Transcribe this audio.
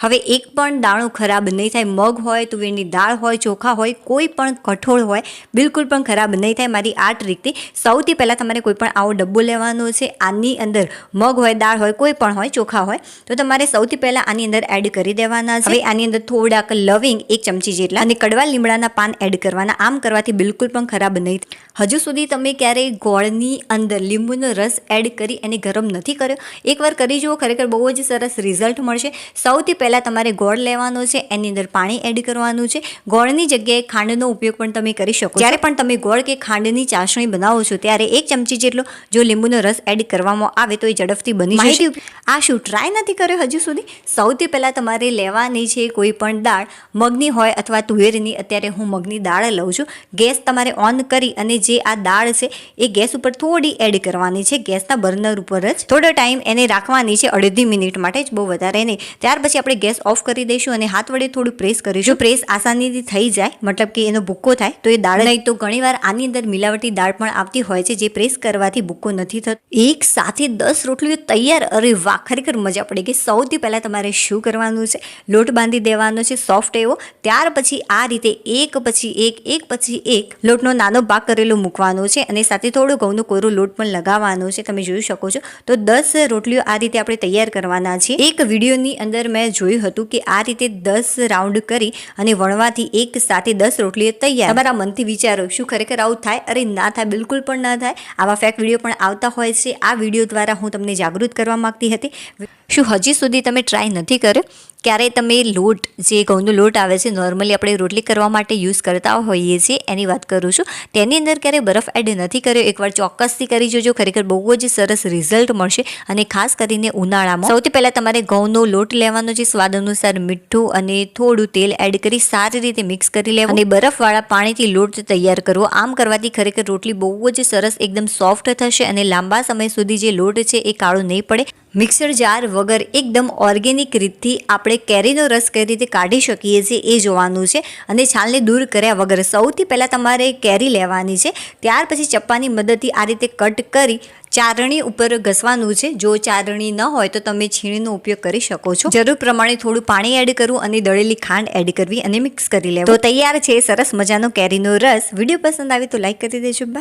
હવે એક પણ દાણો ખરાબ નહીં થાય. મગ હોય, તુવેરની દાળ હોય, ચોખા હોય, કોઈ પણ કઠોળ હોય, બિલકુલ પણ ખરાબ નહીં થાય. મારી આ ટ્રીકથી સૌથી પહેલાં તમારે કોઈ પણ આવો ડબ્બો લેવાનો છે. આની અંદર મગ હોય, દાળ હોય, કોઈ પણ હોય, ચોખા હોય, તો તમારે સૌથી પહેલાં આની અંદર એડ કરી દેવાના છે. આની અંદર થોડાક લવિંગ એક ચમચી જેટલા અને કડવા લીમડાના પાન એડ કરવાના. આમ કરવાથી બિલકુલ પણ ખરાબ નહીં હજુ સુધી તમે ક્યારેય ગોળની અંદર લીંબુનો રસ એડ કરી અને ગરમ નથી કર્યો. એકવાર કરી જુઓ, ખરેખર બહુ જ સરસ રિઝલ્ટ મળશે. સૌથી પહેલાં તમારે ગોળ લેવાનો છે એની અંદર પાણી એડ કરવાનું છે. ગોળની જગ્યાએ ખાંડનો ઉપયોગ પણ તમે કરી શકો જ્યારે પણ તમે ગોળ કે ખાંડની ચાસણી બનાવો છો ત્યારે એક ચમચી જેટલો જો લીંબુનો રસ એડ કરવામાં આવે તો એ ઝડપથી બની જશે. આ શું ટ્રાય નથી કર્યો હજુ સુધી? સૌથી પહેલાં તમારે લેવાની છે કોઈ પણ દાળ. મગની હોય અથવા તુવેરની અત્યારે હું મગની દાળ લઉં છું. ગેસ તમારે ઓન કરી અને જે આ દાળ છે એ ગેસ ઉપર થોડી એડ કરવાની છે. ગેસના બર્નર ઉપર જ થોડો ટાઈમ એને રાખવાની છે અડધી મિનિટ માટે જ બહુ વધારે નહીં. ત્યાર પછી આપણે ગેસ ઓફ કરી દઈશું અને હાથ વડે થોડું પ્રેસ કરીશું. પ્રેસ આસાનીથી થઈ જાય, મતલબ કે એનો ભૂક્કો થાય, તો એ દાળ નહીં, તો ઘણીવાર આની અંદર મિલાવટી દાળ પણ આવતી હોય છે જે પ્રેસ કરવાથી ભૂક્કો નથી થતો. એક સાથે દસ રોટલીઓ તૈયાર. અરે વાહ, ખરેખર મજા પડી ગઈ. સૌથી પહેલાં તમારે શું કરવાનું છે? લોટ બાંધી દેવાનો છે, સોફ્ટ એવો. ત્યાર પછી આ રીતે એક પછી એક એક પછી એક લોટનો નાનો ભાગ કરેલો મૂકવાનો છે અને સાથે થોડો ઘઉંનો કોરો લોટ પણ લગાવવાનો છે. તમે જોઈ શકો છો. તો દસ રોટલીઓ આ રીતે આપણે તૈયાર કરવાના છે એક વિડીયોની અંદર મેં જોયું હતું કે આ રીતે દસ રાઉન્ડ કરી અને વણવાથી એક સાથે દસ રોટલીઓ તૈયાર. તમારા મનથી વિચારો, શું ખરેખર આવું થાય? અરે, ના થાય, બિલકુલ પણ ના થાય. આવા ફેક વીડિયો પણ આવતા હોય છે. આ વીડિયો દ્વારા હું તમને જાગૃત કરવા માગતી હતી. શું હજી સુધી તમે ટ્રાય નથી કર્યો? ક્યારે તમે લોટ, જે ઘઉંનો લોટ આવે છે નોર્મલી આપણે રોટલી કરવા માટે યુઝ કરતા હોઈએ છીએ, એની વાત કરું છું. તેની અંદર ક્યારેય બરફ એડ નથી કર્યો. એકવાર ચોક્કસથી કરી જોજો. ખરેખર બહુ જ સરસ રિઝલ્ટ મળશે અને ખાસ કરીને ઉનાળામાં. સૌથી પહેલાં તમારે ઘઉંનો લોટ લેવાનો છે. સ્વાદ અનુસાર મીઠું અને થોડું તેલ એડ કરી સારી રીતે મિક્સ કરી લેવું. અને બરફવાળા પાણીથી લોટ તૈયાર કરવો. આમ કરવાથી ખરેખર રોટલી બહુ જ સરસ, એકદમ સોફ્ટ થશે અને લાંબા સમય સુધી જે લોટ છે એ કાળો નહીં પડે. મિક્સર જાર વગર એકદમ ઓર્ગેનિક રીતથી આપણે કેરીનો રસ કઈ રીતે કાઢી શકીએ છીએ એ જોવાનું છે અને છાલને દૂર કર્યા વગર સૌથી પહેલાં તમારે કેરી લેવાની છે. ત્યાર પછી ચપ્પાની મદદથી આ રીતે કટ કરી ચારણી ઉપર ઘસવાનું છે. જો ચારણી ન હોય તો તમે છીણીનો ઉપયોગ કરી શકો છો. જરૂર પ્રમાણે થોડું પાણી એડ કરવું અને દળેલી ખાંડ એડ કરવી અને મિક્સ કરી લેવું. તો તૈયાર છે, સરસ મજાનો કેરીનો રસ. વીડિયો પસંદ આવે તો લાઈક કરી દેજો. બાય.